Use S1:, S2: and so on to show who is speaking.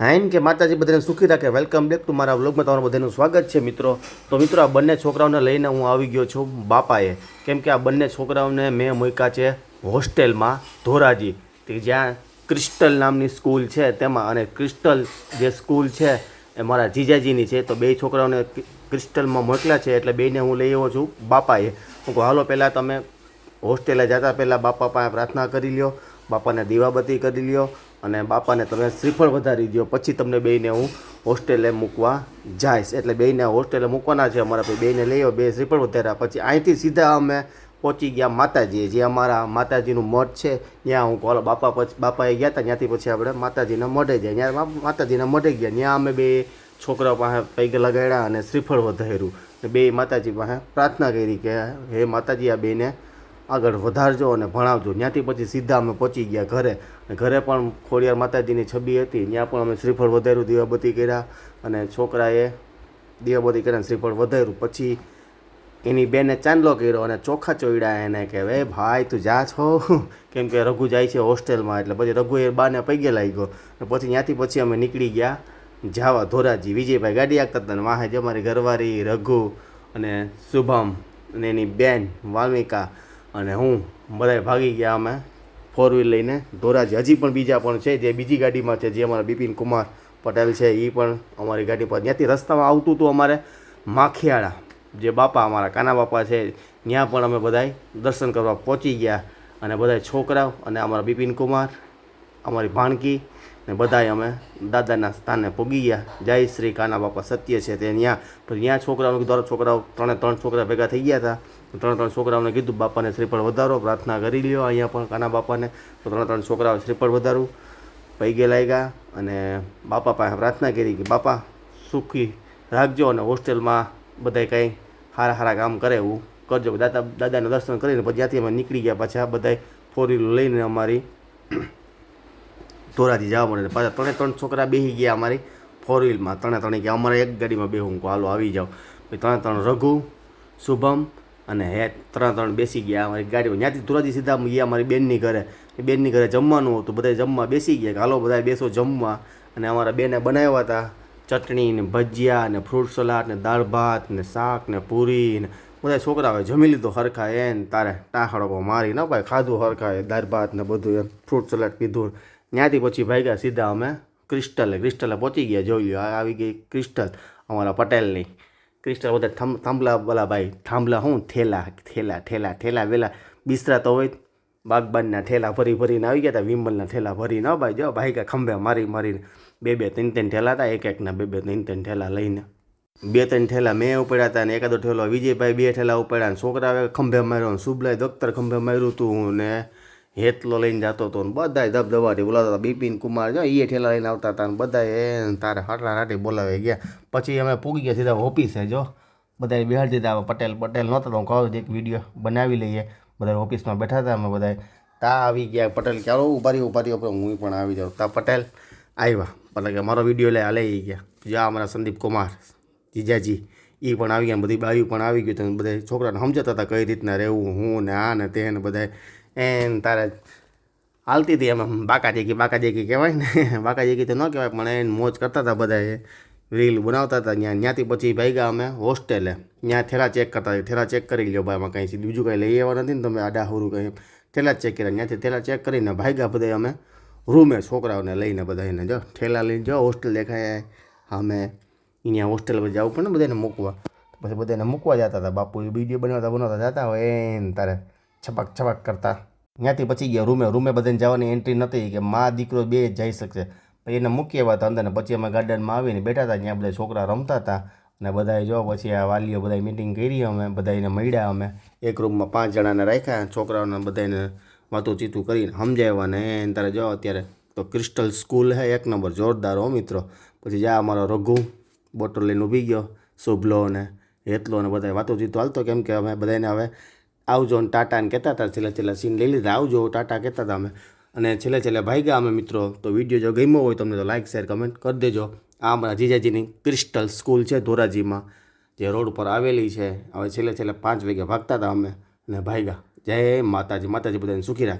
S1: હા એમ કે માતાજી બધાને સુખી રાખે. વેલકમ બેક ટુ મારા વ્લોગમાં તમારું બધાનું સ્વાગત છે મિત્રો. તો મિત્રો, આ બંને છોકરાઓને લઈને હું આવી ગયો છું બાપાએ. કેમ કે આ બંને છોકરાઓને મેં મૂક્યા છે હોસ્ટેલમાં ધોરાજી. કે જ્યાં ક્રિસ્ટલ નામની સ્કૂલ છે તેમાં. અને ક્રિસ્ટલ જે સ્કૂલ છે એ મારા જીજાજીની છે. તો બે છોકરાઓને ક્રિસ્ટલમાં મોકલ્યા છે એટલે બેને હું લઈ આવ્યો છું બાપાએ. હું કહું, હાલો, પહેલાં તમે હોસ્ટેલે જતા પહેલાં બાપા પાસે પ્રાર્થના કરી લ્યો. બાપાને દીવાબત્તી કરી લ્યો. અને બાપાને તમે શ્રીફળ વધારી દો પછી તમને બેયને હું હોસ્ટેલે મૂકવા જઈશ. એટલે બેયને હોસ્ટેલે મૂકવાના છે અમારા ભાઈ. બેયને લઈ આવ્યો બે શ્રીફળ વધાર્યા. પછી અહીંથી સીધા અમે પહોંચી ગયા માતાજીએ. જે અમારા માતાજીનું મઠ છે, ત્યાં હું કોલ બાપા પછી બાપાએ ગયા હતા ત્યાંથી પછી આપણે માતાજીના મઢે જાય ત્યાં માતાજીના મઢે ગયા. ત્યાં અમે બે છોકરાઓ પાસે પૈગ લગાડ્યા અને શ્રીફળ વધાર્યું. બે માતાજી પાસે પ્રાર્થના કરી કે, હે માતાજી, આ બેને આગળ વધારજો અને ભણાવજો. ત્યાંથી પછી સીધા અમે પહોંચી ગયા ઘરે. ઘરે પણ ખોડિયાર માતાજીની છબી હતી. ત્યાં પણ અમે શ્રીફળ વધાર્યું, દીવાબત્તી કર્યા અને છોકરાએ દીવાબત્તી કર્યા અને શ્રીફળ વધાર્યું. પછી એની બેને ચાંદલો કર્યો અને ચોખા ચોઈડા એને કે વે ભાઈ, તું જા છો? કેમ કે રઘુ જાય છે હોસ્ટેલમાં. એટલે પછી રઘુ એ બાને પૈગે લાગ્યો. પછી ત્યાંથી પછી અમે નીકળી ગયા જાવા ધોરાજી. વિજયભાઈ ગાડી આગતા હતા વાહે જે અમારી ઘરવારી રઘુ અને શુભમ અને એની બેન વાલ્મિકા અને હું બધાય ભાગી ગયા અમે. ફોર વ્હીલ લઈને. ધોરાજી હજી પણ બીજા પણ છે. જે બીજી ગાડીમાં છે, જે અમારા બિપિન કુમાર પટેલ છે એ પણ અમારી ગાડી પર. ત્યાંથી રસ્તામાં આવતું હતું અમારે માખિયાળા. જે બાપા અમારા કાના બાપા છે, ત્યાં પણ અમે બધાય દર્શન કરવા પહોંચી ગયા. અને બધાય છોકરાઓ અને અમારા બિપિન કુમાર, અમારી ભાણકી ને બધાય અમે દાદાના સ્થાને પૂગી ગયા. જય શ્રી કાના બાપા. સત્ય છે તે ત્યાં પછી ત્યાં છોકરાઓ કીધું છોકરાઓ, ત્રણે ત્રણ છોકરા ભેગા થઈ ગયા હતા ત્રણ ત્રણ છોકરાઓને કીધું, બાપાને શ્રીફળ વધારો, પ્રાર્થના કરી લ્યો. અહીંયા પણ કાના બાપાને તો ત્રણ ત્રણ છોકરાઓ શ્રીફળ વધારું. પૈગે લાગ્યા અને બાપા પાસે પ્રાર્થના કરી કે, બાપા, સુખી રાખજો અને હોસ્ટેલમાં બધાય કંઈ સારા સારા કામ કરે એવું કરજો. દાદા, દાદાના દર્શન કરીને પછી ત્યાંથી અમે નીકળી ગયા. પાછા બધાય ફોર વ્હીલ લઈને અમારી ધોરાથી જવા મળે પાછા ત્રણે ત્રણ છોકરા બેસી ગયા અમારી ફોર વ્હીલમાં ત્રણે ત્રણે ગયા અમારે એક ગાડીમાં બેહું હાલો, આવી જાઓ. ત્રણે ત્રણ રઘુ, શુભમ અને હે, ત્રણ ત્રણ બેસી ગયા અમારી ગાડીમાં. ત્યાંથી ધોરાજી સીધા ગયા અમારી બેનની ઘરે. બેનની ઘરે જમવાનું હતું બધા જમવા બેસી ગયા કે હાલો બધા બેસો જમવા. અને અમારા બેને બનાવ્યા હતા ચટણી ને ભજીયા ને ફ્રૂટ સલાડ ને દાળ ભાત ને શાક ને પૂરી ને બધા છોકરાઓએ જમી લીધું હરખા એને તારે ટાહડકો મારી ના ભાઈ ખાધું હરખા એ દાળ ભાત ને બધું એમ ફ્રૂટ સલાડ પીધું ત્યાંથી પછી ભાગ્યા સીધા અમે ક્રિસ્ટલે ક્રિસ્ટલે પહોંચી ગયા, જોઈ લ્યો આવી ગઈ ક્રિસ્ટલ અમારા પટેલની. ક્રિસ્ટલ બધા થમ થાંભલા બોલા ભાઈ, થાંભલા હું? થેલા થેલા ઠેલા ઠેલા વેલા. બિસ્તરા તો હોય. બાગબાનના ઠેલા ભરી ભરીને આવી ગયા હતા વિમલના ઠેલા ભરીને. હો ભાઈ, જો ભાઈ કે ખંભે મારી મારીને બે બે, ત્રણ ત્રણ ઠેલા હતા, એક, એકના બે બે, ત્રણ ત્રણ ઠેલા લઈને. બે, ત્રણ ઠેલા મેં ઉપાડ્યા હતા અને એકાદો ઠેલો વિજયભાઈ બે ઠેલા ઉપાડ્યા અને છોકરાએ ખંભે માર્યો ને શુભલાએ દફતર ખંભે માર્યું હતું ને હેતલો લઈને જતો હતો ને બધાય ધબધબાટી બોલાવતા હતા. બિપિન કુમાર જો એ ઠેલા લઈને આવતા હતા ને બધાય એ તારે હાટલા હાટી બોલાવી ગયા. પછી અમે પૂગી ગયા સીધા ઓફિસે જો. બધાએ બેહાડી દીધા આવે પટેલ પટેલ નહોતો હું કહું એક વીડિયો બનાવી લઈએ. બધા ઓફિસમાં બેઠા હતા અમે બધા તા આવી ગયા. પટેલ ચાલો ઊભા રહ્યો ઊભા રહ્યો. હું પણ આવી જાઉં. તા પટેલ આવ્યા. એટલે કે મારો વીડિયો લે લઈ ગયા. જો અમારા સંદીપ કુમાર, જીજાજી એ પણ આવી ગયા બધી બાયું પણ આવી ગયું હતું બધા છોકરાને સમજતા હતા કઈ રીતના રહેવું, હું ને આ ને તે ને બધા એન તારે હાલતી હતી એમ બાકા જેકી બાકા જેકી કહેવાય ને બાકા જેકી તો ન કહેવાય પણ એને મોજ કરતા હતા બધા એ રીલ બનાવતા હતા ત્યાં ત્યાંથી પછી ભાગ્યા અમે હોસ્ટેલે ત્યાં થેલા ચેક કરતા હતા થેલા ચેક કરી લ્યો ભાઈ એમાં કંઈ બીજું કંઈ લઈ આવવા નથી ને તમે આડા હુરું કંઈ થેલા ચેક કર્યા ત્યાંથી થેલા ચેક કરીને ભાગ્યા બધા અમે રૂમે છોકરાઓને લઈને બધાને જો ઠેલા લઈને જો હોસ્ટેલ દેખાય અમે અહીંયા હોસ્ટેલ પર જવું પણ ને બધાને મૂકવા પછી બધાને મૂકવા જતા હતા બાપુ વીડિયો બનાવતા બનાવતા જતા હોય એને તારે છપક છપક કરતા. ત્યાંથી પછી ગયા રૂમે રૂમે બધાને જવાની એન્ટ્રી નથી કે મા દીકરો બે જઈ શકશે. પછી એને મૂકી આવ્યા હતા અંદર પછી અમે ગાર્ડનમાં આવીને બેઠા હતા, ત્યાં બધા છોકરા રમતા હતા. અને બધાએ જો પછી આ વાલીઓ બધાએ મિટિંગ કરી અમે બધાને મળ્યા અમે. એક રૂમમાં પાંચ જણાને રાખ્યા, છોકરાઓને બધાને વાતું ચીતું કરીને સમજાવ્યા ને એને તારે જો અત્યારે તો ક્રિસ્ટલ સ્કૂલ હે, એક નંબર, જોરદાર હો મિત્રો. પછી જા અમારો રઘુ બોટલ લઈને ઊભી ગયો શુભલો ને હેતલો ને બધા વાતો ચીતો. હાલતો કેમ કે અમે બધાને હવે આવજો ને ટાટા ને કહેતા હતા, છેલ્લા છેલ્લા સીન લઈ લીધા. આવજો, ટાટા કહેતા હતા અમે. અને છેલ્લે છેલ્લે ભાઈ ગયા અમે મિત્રો, તો વીડિયો જો ગમ્યો હોય તમને તો લાઇક શેર કમેન્ટ કરી દેજો. આ અમારા જીજાજીની ક્રિસ્ટલ સ્કૂલ છે ધોરાજીમાં, જે રોડ પર આવેલી છે. હવે છેલ્લે છેલ્લે પાંચ વાગે ભાગતા હતા અમે. અને ભાગ્યા જય માતાજી. માતાજી બધાને સુખી રાખે.